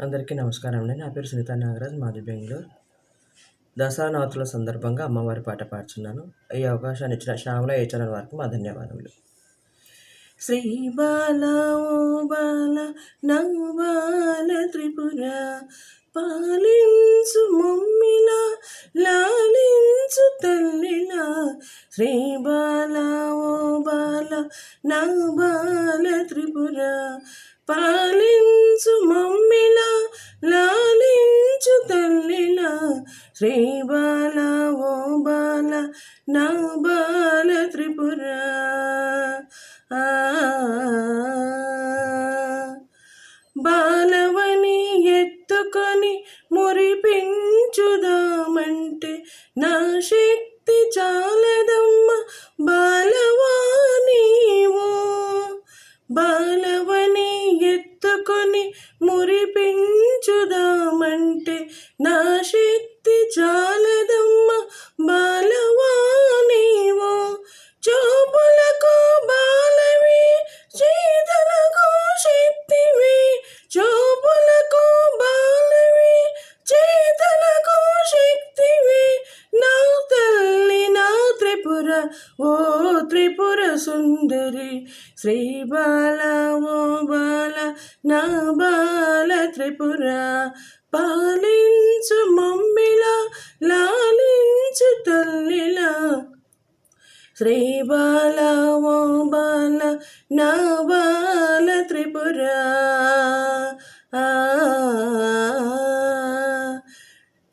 అందరికీ నమస్కారం అండి నా పేరు సునీత నాగరాజ్ మాది బెంగళూరు. దసరా నవతుల సందర్భంగా అమ్మవారి పాట పాడుచున్నాను. ఈ అవకాశాన్ని ఇచ్చిన శ్యామల ఏచరణ వారికి మా ధన్యవాదములు. శ్రీ బాల ఓ బాల నవ్వాల త్రిపుర పాలించు మమ్మిన లాలించు తల్లిలా శ్రీ బాల ఓ బాల నవ్వాల త్రిపుర పాలించు మమ్మిలా లాలించు తల్లిలా శ్రీ బాల ఓ బాల నా బాల త్రిపుర. త్రిపుర ఓ త్రిపుర సుందరి. శ్రీ బాల ఓ బాల నా బాల త్రిపుర. పాలించు మమ్మిలా లాలించు తల్లిలా శ్రీ బాల ఓ బాల నా బాల త్రిపుర.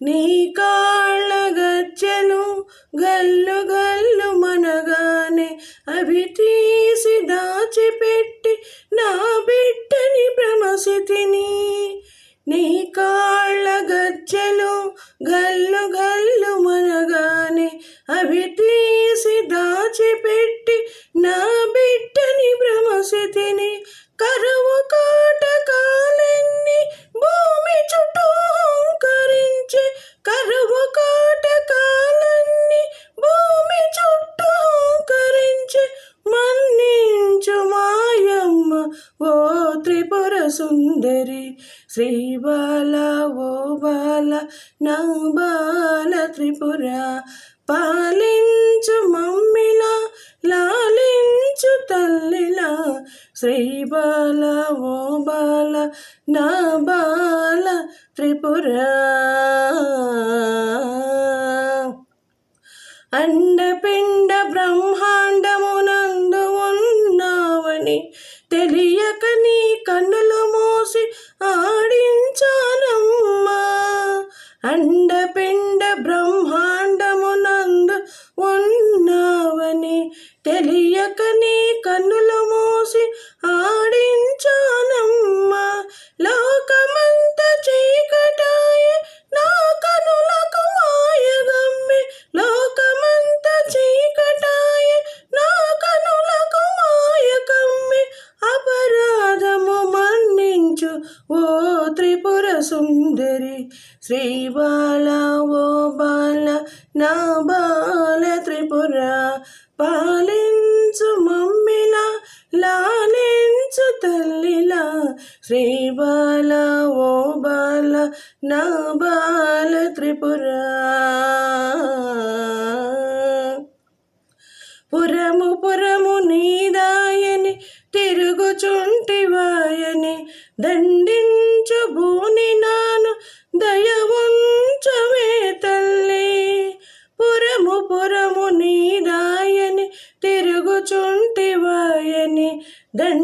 నీ కాళ్ళ గజ్జలు గల్లుగా అవి తీసి దాచిపెట్టి నా బిడ్డని భ్రమసితిని నీ కాళ్ళ గజ్జలు గల్లు గల్లు త్రిపుర సుందరి శ్రీ బాల ఓ బాల బాల త్రిపుర. పాలించు మమ్మిలా లాలించు తల్లిలా శ్రీ బాల ఓ బాల నా బాల త్రిపుర. అండపిండ బ్రహ్మాండమునందు ఉన్నావని తెలియ తెలియక నీ కన్నులు మూసి ఆడించానమ్మా. లోకమంత చీకటాయ నా కనులకు మాయగమ్మి. లోకమంత చీకటాయ నా కనులకు మాయకమ్మె అపరాధము మన్నించు ఓ త్రిపుర సుందరి. శ్రీ బాల ఓ బాల నా బాల త్రిపుర. పాలించు నా బాల త్రిపుర. పురము పురము నీదాయని తిరుగుచుంటివాయని దండించు భూని నాను దయవుంచమే తల్లి. పురము పురము నీదాయని తిరుగుచుంటివాయని దండి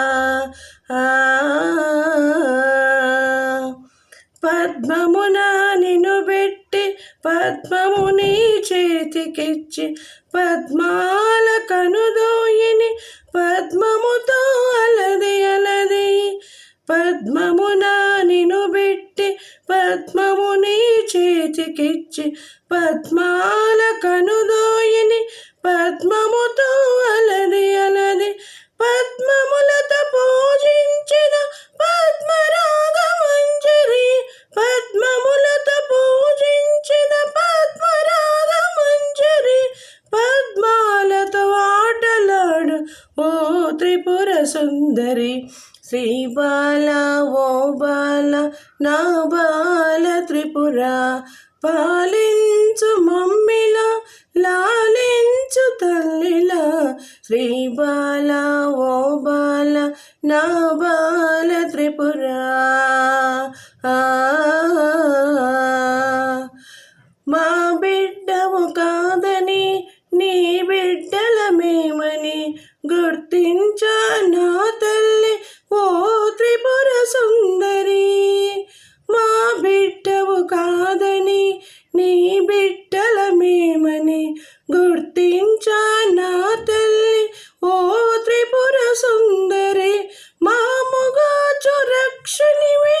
పద్మమున నిన్ను పెట్టి పద్మముని చేతికిచ్చి పద్మాల కనుదోయిని పద్మముతో అలది అలది. పద్మమున సుందరి శ్రీ బాల ఓ బాల నా బాల త్రిపుర పాలించు మమ్మిలా లాలించు తల్లిలా శ్రీ బాల ఓ బాల నా బాల త్రిపుర. మా బిడ్డము కాదని నీ బిడ్డల మేమని గుర్తించానా? గుర్తించానా తల్లి. ఓ త్రిపుర సుందరి మాముగా రక్షణివే